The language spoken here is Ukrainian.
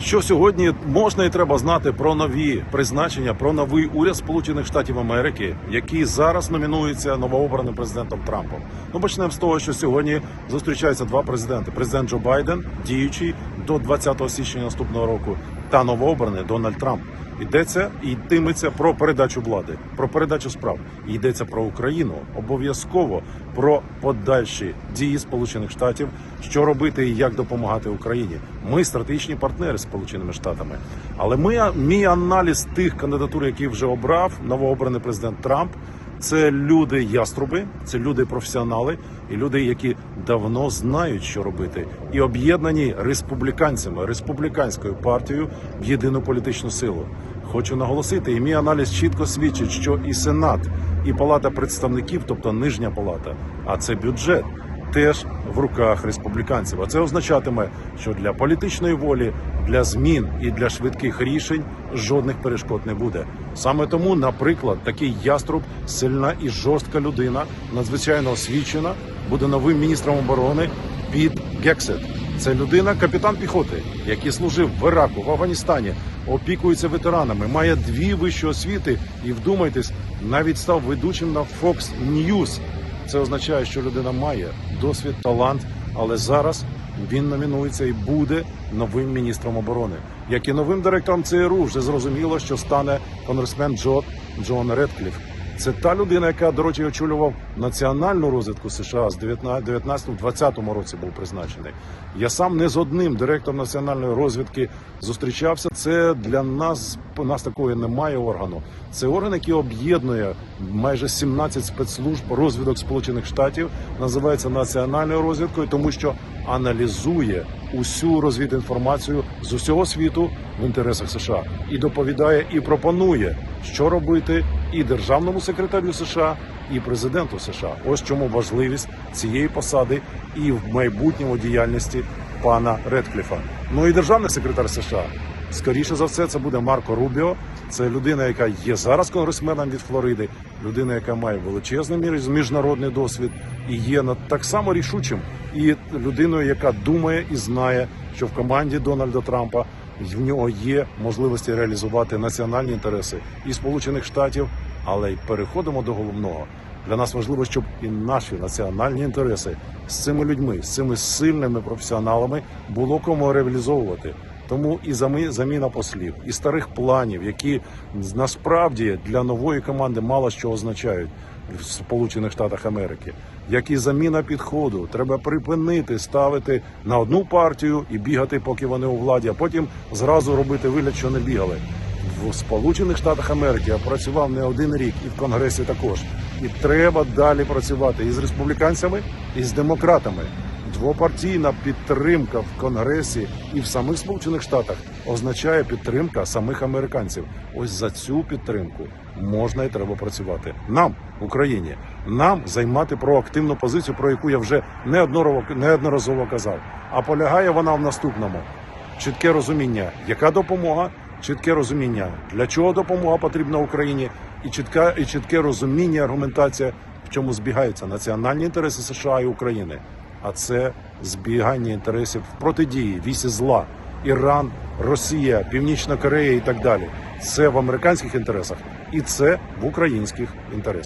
Що сьогодні можна і треба знати про нові призначення, про новий уряд Сполучених Штатів Америки, який зараз номінується новообраним президентом Трампом. Ну почнемо з того, що сьогодні зустрічаються два президенти: президент Джо Байден, діючий до 20 січня наступного року, та новообраний Дональд Трамп. Йдеться і йтиметься про передачу влади, про передачу справ. Йдеться про Україну обов'язково про подальші дії Сполучених Штатів, що робити і як допомагати Україні. Ми стратегічні партнери з Сполученими Штатами. Але ми мій аналіз тих кандидатур, які вже обрав новообраний президент Трамп. Це люди яструби, це люди професіонали і люди, які давно знають, що робити, і об'єднані республіканцями, республіканською партією в єдину політичну силу. Хочу наголосити, і мій аналіз чітко свідчить, що і Сенат, і Палата представників, тобто нижня палата, а це бюджет. Теж в руках республіканців. А це означатиме, що для політичної волі, для змін і для швидких рішень жодних перешкод не буде. Саме тому, наприклад, такий яструб, сильна і жорстка людина, надзвичайно освічена, буде новим міністром оборони під Гексет. Це людина, капітан піхоти, який служив в Іраку, в Афганістані, опікується ветеранами, має дві вищі освіти і вдумайтесь, навіть став ведучим на Fox News. Це означає, що людина має досвід, талант, але зараз він номінується і буде новим міністром оборони. Як і новим директором ЦРУ, вже зрозуміло, що стане конгресмен Джо Джон Редкліф. Це та людина, яка, до речі, очолював національну розвідку США з 19-20 році був призначений. Я сам не з одним директором національної розвідки зустрічався. Це для нас у нас такої немає органу. Це орган, який об'єднує майже 17 спецслужб розвідок Сполучених Штатів, називається національною розвідкою, тому що аналізує усю розвідінформацію з усього світу в інтересах США і доповідає і пропонує, що робити і державному секретарю США, і президенту США. Ось чому важливість цієї посади і в майбутньому діяльності пана Редкліфа. Ну і державний секретар США. Скоріше за все, це буде Марко Рубіо. Це людина, яка є зараз конгресменом від Флориди, людина, яка має величезний між- міжнародний досвід і є так само рішучим, і людиною, яка думає і знає, що в команді Дональда Трампа в нього є можливості реалізувати національні інтереси і Сполучених Штатів, але й переходимо до головного. Для нас важливо, щоб і наші національні інтереси з цими людьми, з цими сильними професіоналами було кому реалізовувати. Тому і заміна послів, і старих планів, які насправді для нової команди мало що означають в Сполучених Штатах Америки, як і заміна підходу, треба припинити ставити на одну партію і бігати, поки вони у владі, а потім зразу робити вигляд, що не бігали. В Сполучених Штатах Америки я працював не один рік і в Конгресі також. І треба далі працювати і з республіканцями, і з демократами. Двопартійна підтримка в Конгресі і в самих Сполучених Штатах означає підтримка самих американців. Ось за цю підтримку можна і треба працювати. Нам, Україні, нам займати проактивну позицію, про яку я вже неодноразово, казав. А полягає вона в наступному: чітке розуміння, яка допомога, чітке розуміння, для чого допомога потрібна Україні, і чітка і чітке розуміння, аргументація, в чому збігаються національні інтереси США і України. А це збігання інтересів в протидії вісі зла, Іран, Росія, Північна Корея і так далі. Це в американських інтересах, і це в українських інтересах.